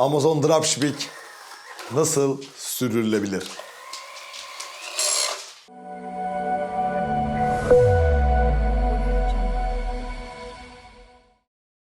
Amazon Dropshipping nasıl sürdürülebilir?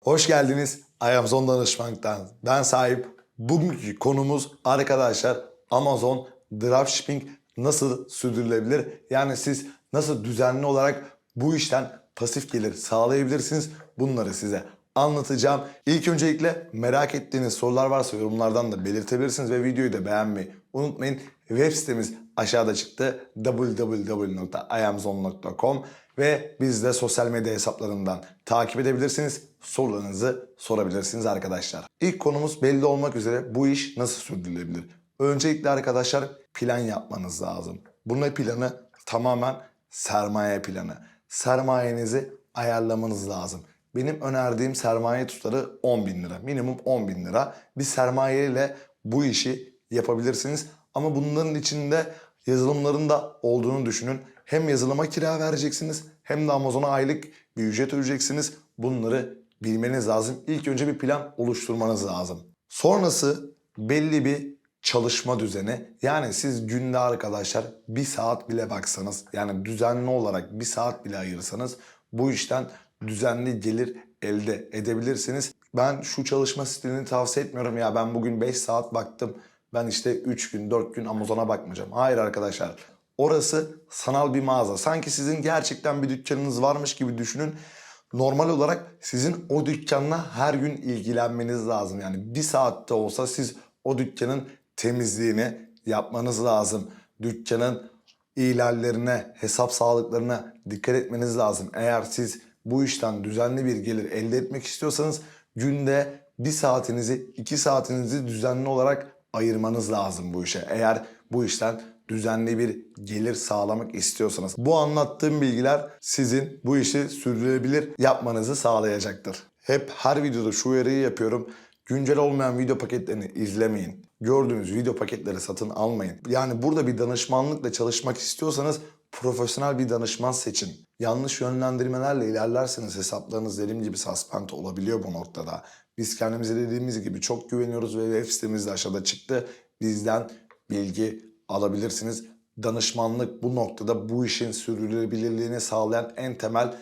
Hoş geldiniz Amazon Danışmanlık'tan. Ben sahip. Bugünkü konumuz arkadaşlar Amazon Dropshipping nasıl sürdürülebilir? Yani siz nasıl düzenli olarak bu işten pasif gelir sağlayabilirsiniz? Bunları size anlatacağım. İlk öncelikle merak ettiğiniz sorular varsa yorumlardan da belirtebilirsiniz ve videoyu da beğenmeyi unutmayın. Web sitemiz aşağıda çıktı www.iamzon.com ve biz de sosyal medya hesaplarından takip edebilirsiniz. Sorularınızı sorabilirsiniz arkadaşlar. İlk konumuz belli olmak üzere bu iş nasıl sürdürülebilir? Öncelikle arkadaşlar plan yapmanız lazım. Bunun planı tamamen sermaye planı. Sermayenizi ayarlamanız lazım. Benim önerdiğim sermaye tutarı 10 bin lira. Minimum 10 bin lira. Bir sermaye ile bu işi yapabilirsiniz. Ama bunların içinde yazılımların da olduğunu düşünün. Hem yazılıma kira vereceksiniz hem de Amazon'a aylık bir ücret ödeyeceksiniz. Bunları bilmeniz lazım. İlk önce bir plan oluşturmanız lazım. Sonrası belli bir çalışma düzeni. Yani siz günde arkadaşlar bir saat bile baksanız yani düzenli olarak bir saat bile ayırsanız bu işten düzenli gelir elde edebilirsiniz. Ben şu çalışma stilini tavsiye etmiyorum ya ben bugün 5 saat baktım. Ben işte 3 gün 4 gün Amazon'a bakmayacağım. Hayır arkadaşlar. Orası sanal bir mağaza. Sanki sizin gerçekten bir dükkanınız varmış gibi düşünün. Normal olarak sizin o dükkanla her gün ilgilenmeniz lazım. Yani bir saatte olsa siz o dükkanın temizliğini yapmanız lazım. Dükkanın ihlallerine, hesap sağlıklarına dikkat etmeniz lazım. Eğer siz bu işten düzenli bir gelir elde etmek istiyorsanız günde bir saatinizi, iki saatinizi düzenli olarak ayırmanız lazım bu işe. Eğer bu işten düzenli bir gelir sağlamak istiyorsanız. Bu anlattığım bilgiler sizin bu işi sürdürülebilir yapmanızı sağlayacaktır. Hep her videoda şu uyarıyı yapıyorum. Güncel olmayan video paketlerini izlemeyin. Gördüğünüz video paketleri satın almayın. Yani burada bir danışmanlıkla çalışmak istiyorsanız profesyonel bir danışman seçin. Yanlış yönlendirmelerle ilerlerseniz hesaplarınız dediğim gibi suspend olabiliyor bu noktada. Biz kendimize dediğimiz gibi çok güveniyoruz ve web sitemiz de aşağıda çıktı. Bizden bilgi alabilirsiniz. Danışmanlık bu noktada bu işin sürdürülebilirliğini sağlayan en temel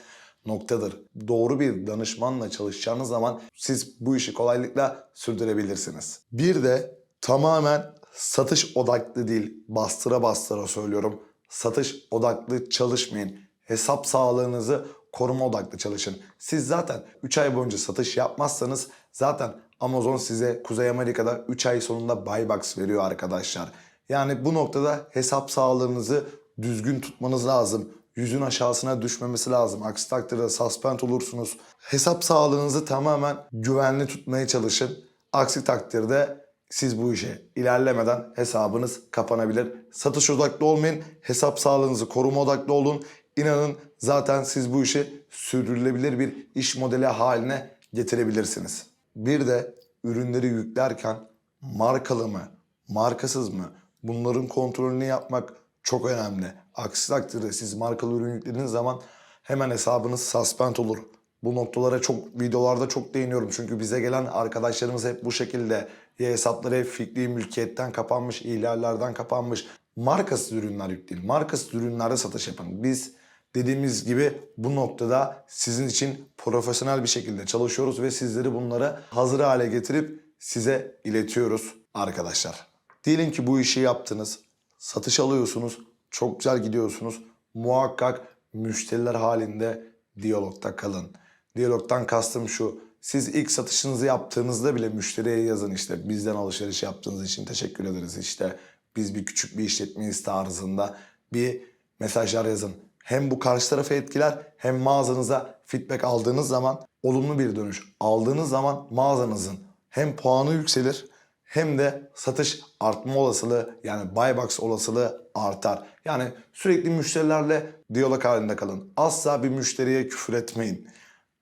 noktadır. Doğru bir danışmanla çalışacağınız zaman siz bu işi kolaylıkla sürdürebilirsiniz. Bir de tamamen satış odaklı değil, bastıra bastıra söylüyorum. Satış odaklı çalışmayın. Hesap sağlığınızı koruma odaklı çalışın. Siz zaten 3 ay boyunca satış yapmazsanız zaten Amazon size Kuzey Amerika'da 3 ay sonunda buy box veriyor arkadaşlar. Yani bu noktada hesap sağlığınızı düzgün tutmanız lazım. Yüzün aşağısına düşmemesi lazım. Aksi takdirde suspend olursunuz. Hesap sağlığınızı tamamen güvenli tutmaya çalışın. Aksi takdirde siz bu işe ilerlemeden hesabınız kapanabilir. Satış odaklı olmayın. Hesap sağlığınızı koruma odaklı olun. İnanın zaten siz bu işi sürdürülebilir bir iş modeli haline getirebilirsiniz. Bir de ürünleri yüklerken markalı mı, markasız mı bunların kontrolünü yapmak çok önemli. Aksi takdirde siz markalı ürün yüklediğiniz zaman hemen hesabınız suspend olur. Bu noktalara çok videolarda çok değiniyorum. Çünkü bize gelen arkadaşlarımız hep bu şekilde ya hesapları hep fikri mülkiyetten kapanmış, ihlallerden kapanmış. Markasız ürünler yükleyin. Markasız ürünlerde satış yapın. Biz dediğimiz gibi bu noktada sizin için profesyonel bir şekilde çalışıyoruz ve sizleri bunları hazır hale getirip size iletiyoruz arkadaşlar. Diyelim ki bu işi yaptınız, satış alıyorsunuz, çok güzel gidiyorsunuz. Muhakkak müşteriler halinde diyalogta kalın. Diyalogtan kastım şu. Siz ilk satışınızı yaptığınızda bile müşteriye yazın işte bizden alışveriş yaptığınız için teşekkür ederiz işte biz bir küçük bir işletmeyiz tarzında bir mesajlar yazın. Hem bu karşı tarafı etkiler hem mağazanıza feedback aldığınız zaman olumlu bir dönüş aldığınız zaman mağazanızın hem puanı yükselir hem de satış artma olasılığı yani buy box olasılığı artar. Yani sürekli müşterilerle diyalog halinde kalın. Asla bir müşteriye küfür etmeyin.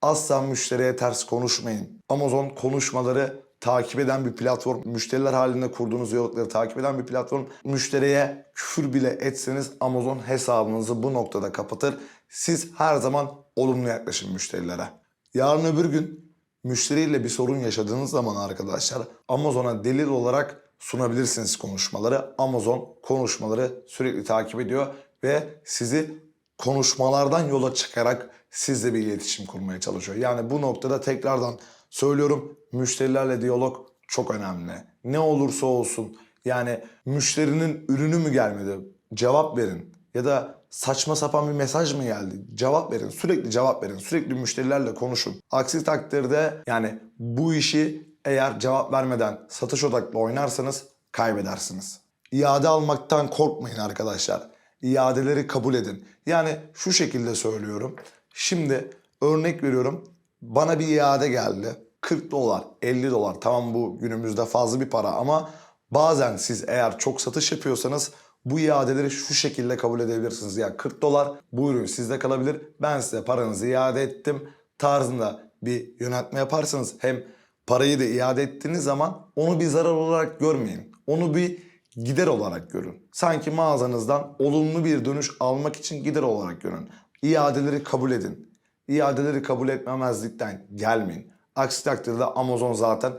Asla müşteriye ters konuşmayın. Amazon konuşmaları takip eden bir platform. Müşteriler halinde kurduğunuz diyalogları takip eden bir platform. Müşteriye küfür bile etseniz Amazon hesabınızı bu noktada kapatır. Siz her zaman olumlu yaklaşın müşterilere. Yarın öbür gün müşteriyle bir sorun yaşadığınız zaman arkadaşlar Amazon'a delil olarak sunabilirsiniz konuşmaları. Amazon konuşmaları sürekli takip ediyor ve sizi konuşmalardan yola çıkarak sizle bir iletişim kurmaya çalışıyor. Yani bu noktada tekrardan söylüyorum müşterilerle diyalog çok önemli. Ne olursa olsun yani müşterinin ürünü mü gelmedi cevap verin ya da saçma sapan bir mesaj mı geldi cevap verin sürekli cevap verin sürekli müşterilerle konuşun. Aksi takdirde yani bu işi eğer cevap vermeden satış odaklı oynarsanız kaybedersiniz. İade almaktan korkmayın arkadaşlar. İadeleri kabul edin. Yani şu şekilde söylüyorum. Şimdi örnek veriyorum. Bana bir iade geldi. 40 dolar, 50 dolar. Tamam bu günümüzde fazla bir para ama bazen siz eğer çok satış yapıyorsanız bu iadeleri şu şekilde kabul edebilirsiniz. Ya 40 dolar bu sizde kalabilir. Ben size paranızı iade ettim tarzında bir yönetme yaparsanız hem parayı da iade ettiğiniz zaman onu bir zarar olarak görmeyin. Onu bir gider olarak görün. Sanki mağazanızdan olumlu bir dönüş almak için gider olarak görün. İadeleri kabul edin. İadeleri kabul etmemezlikten gelmeyin. Aksi takdirde Amazon zaten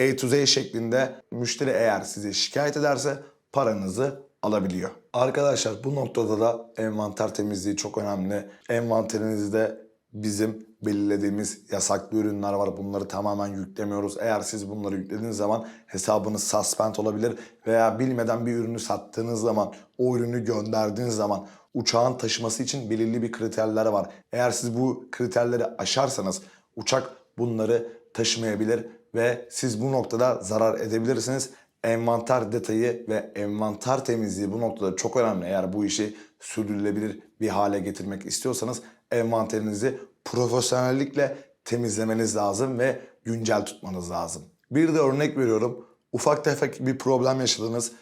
A to Z şeklinde müşteri eğer size şikayet ederse paranızı alabiliyor. Arkadaşlar bu noktada da envanter temizliği çok önemli. Envanterinizde bizim belirlediğimiz yasaklı ürünler var. Bunları tamamen yüklemiyoruz. Eğer siz bunları yüklediğiniz zaman hesabınız suspend olabilir veya bilmeden bir ürünü sattığınız zaman, o ürünü gönderdiğiniz zaman uçağın taşıması için belirli bir kriterler var. Eğer siz bu kriterleri aşarsanız uçak bunları taşımayabilir ve siz bu noktada zarar edebilirsiniz. Envanter detayı ve envanter temizliği bu noktada çok önemli. Eğer bu işi sürdürülebilir bir hale getirmek istiyorsanız envanterinizi profesyonellikle temizlemeniz lazım ve güncel tutmanız lazım. Bir de örnek veriyorum. Ufak tefek bir problem yaşadınız.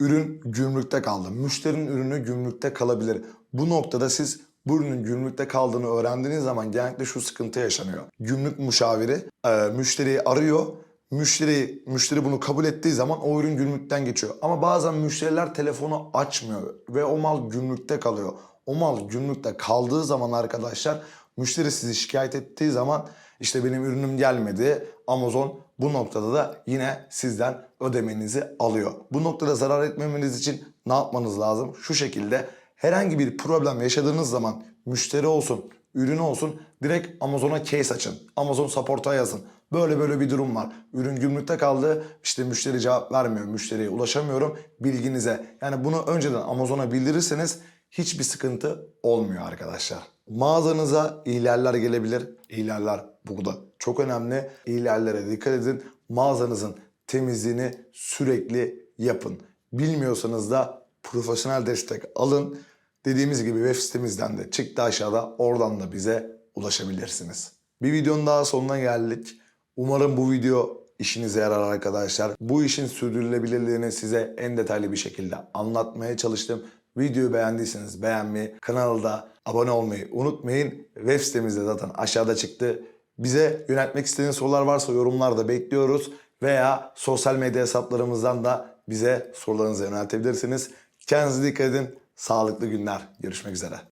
Ürün gümrükte kaldı. Müşterinin ürünü gümrükte kalabilir. Bu noktada siz bu ürünün gümrükte kaldığını öğrendiğiniz zaman genellikle şu sıkıntı yaşanıyor. Gümrük müşaviri e, müşteriyi arıyor. Müşteri müşteri bunu kabul ettiği zaman o ürün gümrükten geçiyor. Ama bazen müşteriler telefonu açmıyor ve o mal gümrükte kalıyor. O mal gümrükte kaldığı zaman arkadaşlar müşteri sizi şikayet ettiği zaman işte benim ürünüm gelmedi. Amazon bu noktada da yine sizden ödemenizi alıyor. Bu noktada zarar etmemeniz için ne yapmanız lazım? Şu şekilde herhangi bir problem yaşadığınız zaman müşteri olsun, ürün olsun direkt Amazon'a case açın. Amazon support'a yazın. Böyle böyle bir durum var. Ürün gümrükte kaldı. İşte müşteri cevap vermiyor. Müşteriye ulaşamıyorum. Bilginize. Yani bunu önceden Amazon'a bildirirseniz hiçbir sıkıntı olmuyor arkadaşlar. Mağazanıza ihlaller gelebilir. İhlaller burada çok önemli. İhlallere dikkat edin. Mağazanızın temizliğini sürekli yapın. Bilmiyorsanız da profesyonel destek alın. Dediğimiz gibi web sitemizden de çıktı aşağıda oradan da bize ulaşabilirsiniz. Bir videonun daha sonuna geldik. Umarım bu video işinize yarar arkadaşlar. Bu işin sürdürülebilirliğini size en detaylı bir şekilde anlatmaya çalıştım. Videoyu beğendiyseniz beğenmeyi, kanalda abone olmayı unutmayın. Web sitemizde zaten aşağıda çıktı. Bize yöneltmek istediğiniz sorular varsa yorumlarda bekliyoruz. Veya sosyal medya hesaplarımızdan da bize sorularınızı yöneltebilirsiniz. Kendinize dikkat edin. Sağlıklı günler. Görüşmek üzere.